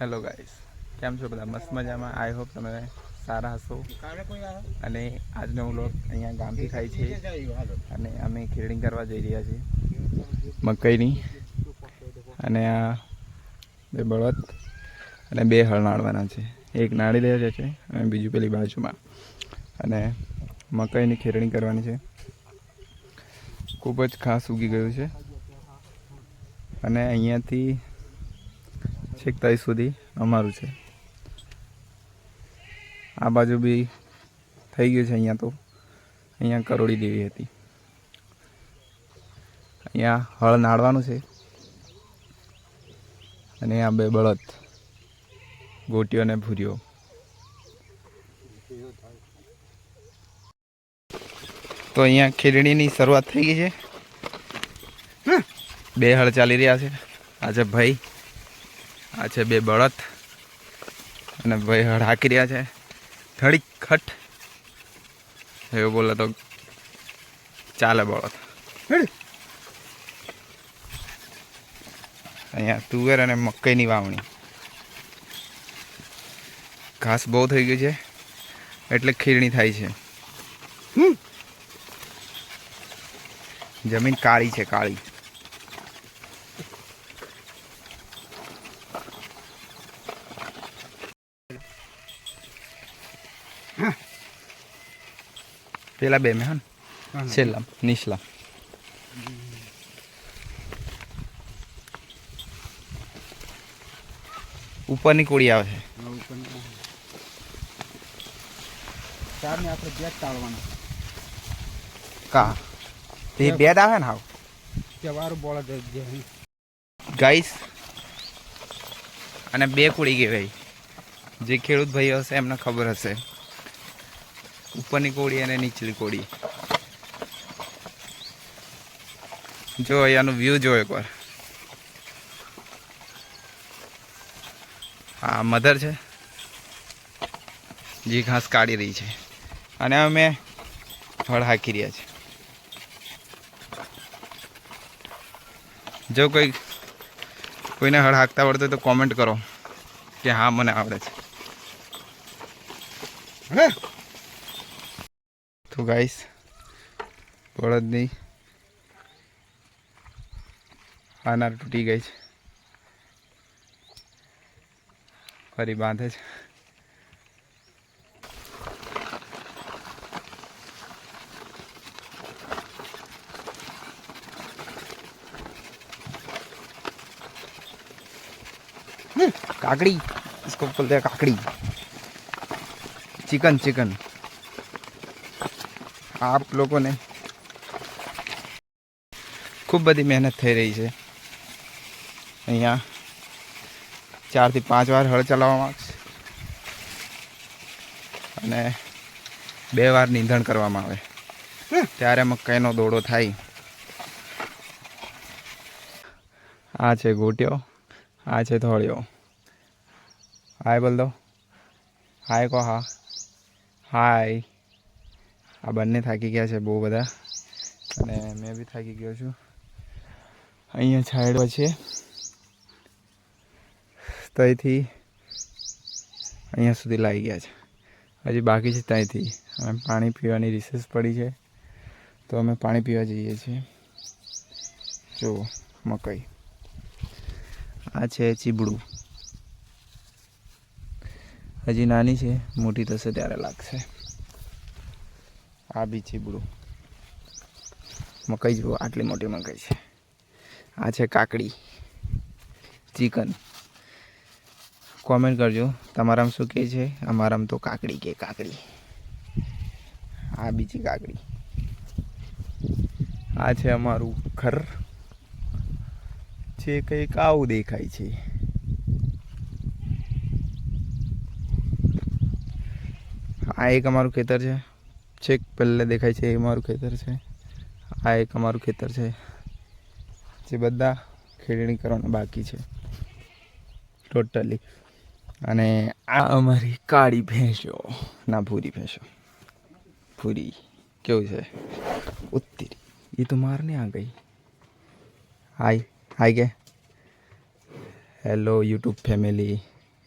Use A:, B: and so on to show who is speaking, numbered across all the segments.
A: Hello guys કેમ છો બધા? મસ્ત મજામાં. આઈ હોપ તમે સારા હશો. અને આજનો વ્લોગ અહીંયા ગામથી થાય છે. અને અમે ખેડિંગ કરવા જઈ રહ્યા છીએ. મકઈની. અને આ બે બળદ અને બે હળ નાળવાના છે. એક નાળી રહ્યા છે અને બીજું પેલી બાજુમાં. અને મકાઈની ખેરણી કરવાની છે. ખૂબ જ ખાસ ઉગી ગયું છે. અને અહીંયાથી છેક સુધી અમારું છે. આ બાજુ બી થઈ ગયું છે અહીંયા તો. અહીંયા કરોડી દેવી હતી. અહીંયા હળ નાડવાનું છે. અને આ બે બળદ, ગોટીઓ અને ભૂરીઓ. તો અહીંયા ખેડણીની શરૂઆત થઈ ગઈ છે. બે હળ ચાલી રહ્યા છે. આજે ભાઈ આ છે બે બળદ. અને ભાઈ હાકી રહ્યા છે. થડી ખટ. એવું બોલે તો ચાલે બળદ. અહીંયા તુવેર અને મકઈની વાવણી. ઘાસ બહુ થઈ ગયું છે એટલે ખીરણી થાય છે. જમીન કાળી છે કાળી. પેલા બે મેં હા ને? છેલ્લા નીચલા ઉપરની કોળી આવે છે
B: આપણે
A: કા તે આવે ને હાવ
B: તહેવાર બોળા દે જે
A: ગાઈસ અને બે કોળી કહેવાય જે ખેડૂત ભાઈ હશે એમને ખબર હશે ઉપરની કોળી અને નીચલી કોળી. જો અહીંયાનું વ્યૂ જો એકવાર. આ મધર છે. જે, ઘાસ કાઢી રહી છે. અને અમે ફળ હાકી રહ્યા છે. જો કોઈ, કોઈને હળ હાંકતા આવડતો તો કોમેન્ટ કરો કે હા, મને આવડે છે. તો ગાઈસ બળદની આનાર તૂટી ગઈ છે ફરી બાંધે છે કાકડી इसको बोलते हैं काकड़ी चिकन चिकन આપ લોકોને ખૂબ બધી મહેનત થઈ રહી છે. અહીંયા ચારથી પાંચ વાર હળ ચલાવવામાં આવશે અને બે વાર નીંધણ કરવામાં આવે. ત્યારે મકાઈનો દોડો થાય. આ છે ગોટ્યો, આ છે ધોળિયો. હાય બોલ દો. હાય કહો હા. હાય. આ બંને થાકી ગયા છે બહુ બધા. અને મેં બી થાકી ગયો છું. અહીંયા છાંયડો છે. ત્યાંથી અહીંયા સુધી લાવી ગયા છે. હજી બાકી છે ત્યાંથી અમે પાણી પીવાની રિસેસ પડી છે. તો અમે પાણી પીવા જઈએ છીએ. જો, મકઈ. આ છે ચીબડું. હજી નાની છે, મોટી થશે ત્યારે લાગશે. આ બી ચીબડું મકાઈ જુઓ આટલી મોટી મકાઈ છે. આ છે કાકડી. ચિકન. કોમેન્ટ કરજો. તમારામાં શું કહે છે? અમારામાં તો કાકડી કે કાકડી. આ બીજી કાકડી. આ છે અમારું ઘર. છે કંઈક આવું દેખાય છે. આ એક અમારું ખેતર છે. છેક પહેલે દેખાય છે એ અમારું ખેતર છે. આ એક અમારું ખેતર છે. જે બધા ખેડણી કરવાના બાકી છે. ટોટલી અને આ અમારી કાળી ભેંસો, ના, ભૂરી ભેંસો. ભૂરી કેવું છે? ઉત્તરી. એ તો મારને આ ગઈ. હાય હાય કે? હેલો યુટ્યુબ ફેમિલી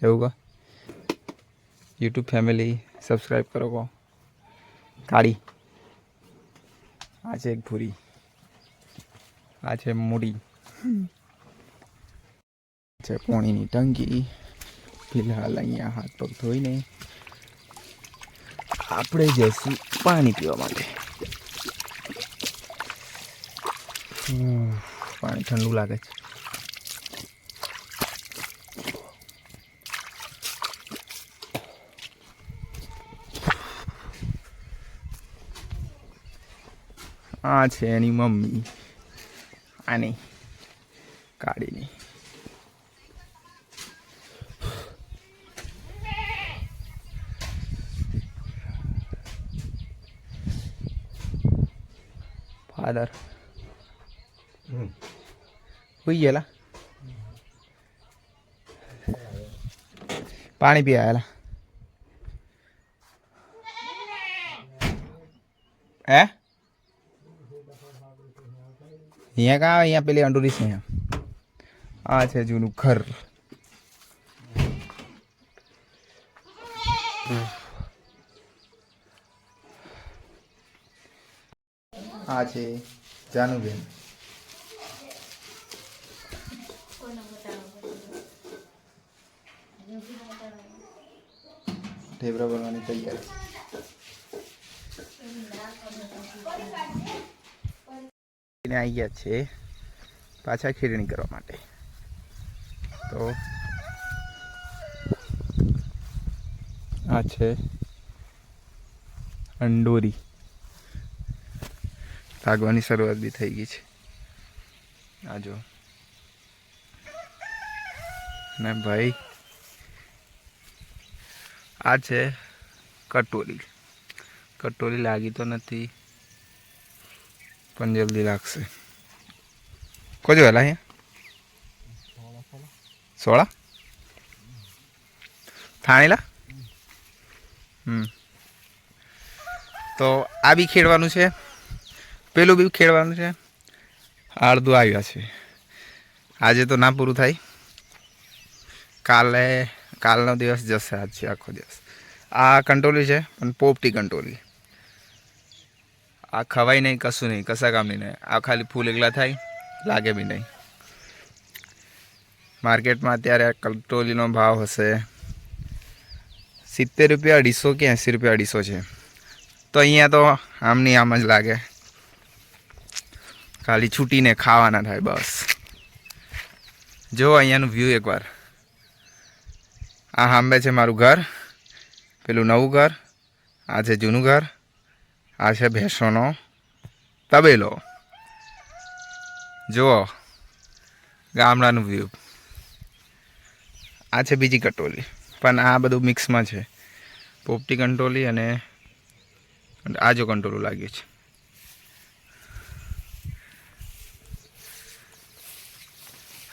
A: એવું કહો યુટ્યુબ ફેમિલી સબસ્ક્રાઈબ કરો કહો કાળી. આ છે ભૂરી. આ છે મૂડી. છે પોણીની ટંકી. ફિલહાલ અહીંયા હાથ પગ ધોઈને આપણે જઈશું પાણી પીવા માટે. પાણી ઠંડુ લાગે છે. આ છે એની મમ્મી. આની કાઢીની. ફાધર હોઈ ગયેલા? પાણી પી આવેલા? હે? અહીંયા કા અહીંયા પેલી અંડુરી છે અહીંયા આ છે જૂનું ઘર આ છે જાનુબેન ઢેબરા બનવાની તૈયારી ને આવી ગયા છે પાછા ખીરણી કરવા માટે. તો આ છે અંડોરી. લાગવાની શરૂઆત બી થઈ ગઈ છે. આ જો. ને ભાઈ, આ છે કટોરી. કટોરી લાગી તો નથી. પણ જલ્દી લાગશે. કોજો વેલા અહીંયા? સોળા? થાણેલા? હમ. તો આ બી ખેડવાનું છે. પેલું બી ખેડવાનું છે. અડધું આવ્યા છે. આજે તો ના પૂરું થાય. કાલે, કાલનો દિવસ જશે આજે આખો દિવસ. આ કંટોલી છે, પણ પોપટી કંટોલી. આ ખવાય નહીં, કશું નહીં, કશા કામની નહીં. આ ખાલી ફૂલ એકલા થાય, લાગે બી નહીં. માર્કેટમાં અત્યારે આ કંટોલીનો ભાવ હશે. સિત્તેર રૂપિયા અઢીસો કે એંસી રૂપિયા અઢીસો છે. તો અહીંયા તો આમની આમ જ લાગે. ખાલી છૂટીને ખાવાના થાય બસ. જો અહીંયાનું વ્યૂ એકવાર. આ સાંભે છે મારું ઘર, પેલું નવું ઘર, આ છે જૂનું ઘર. આ છે ભેંસોનો તબેલો. જુઓ, ગામડાનું વ્યૂ આ છે બીજી કટોલી, પણ આ બધું મિક્સમાં છે. પોપટી કંટોલી અને આ જો કંટોલું લાગ્યું છે.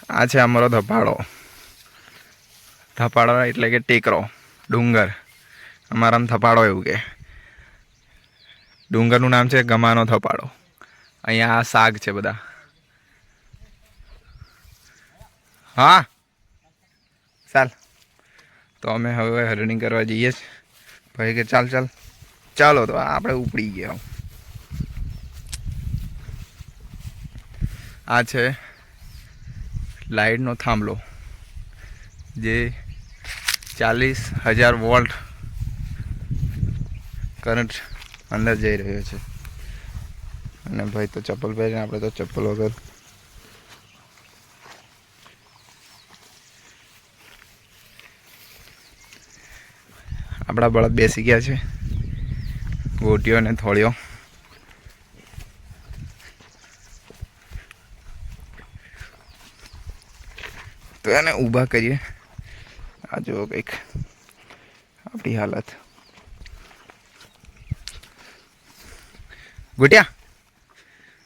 A: આ છે અમારો ધપાડો. ધપાડો એટલે કે ટેકરો, ડુંગર. અમારામાં થપાડો એવું કે. ડુંગરનું નામ છે ગમાનો થપાડો. અહીંયા આ શાક છે બધા. હા? ચાલ. તો અમે હવે રનિંગ કરવા જઈએ છીએ ભાઈ કે ચાલ ચાલ. ચાલો તો આપણે ઉપડી ગયા આ છે લાઇટનો થાંભલો. જે ચાલીસ હજાર વોલ્ટ કરંટ અંદર જઈ રહ્યો છે. અને ભાઈ તો ચપ્પલ પહેરીને આપણે તો ચપ્પલ વગર આપણા બળદ બેસી ગયા છે. ગોટીઓ અને થોડીઓ તો એને ઊભા કરીએ. આ જુઓ કંઈક આપણી હાલત. ગુટિયા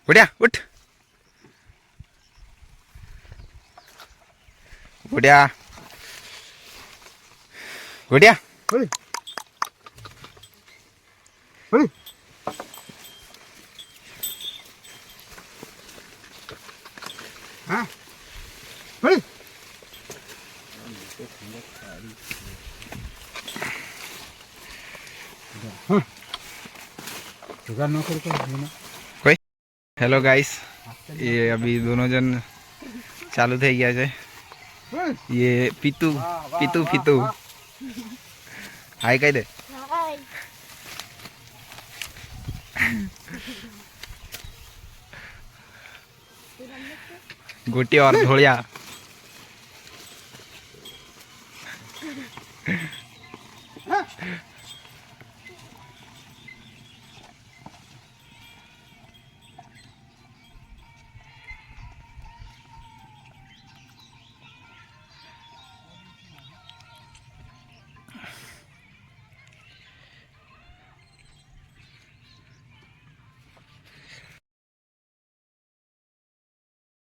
A: ગુટિયા ઉઠ ગુટિયા ગુટિયા
B: ઓય कोई
A: हेलो गाइस ये अभी दोनों जन चालू थे गया थे ये पितू पितू पितू। हाय कह दे गोटी और धोलिया।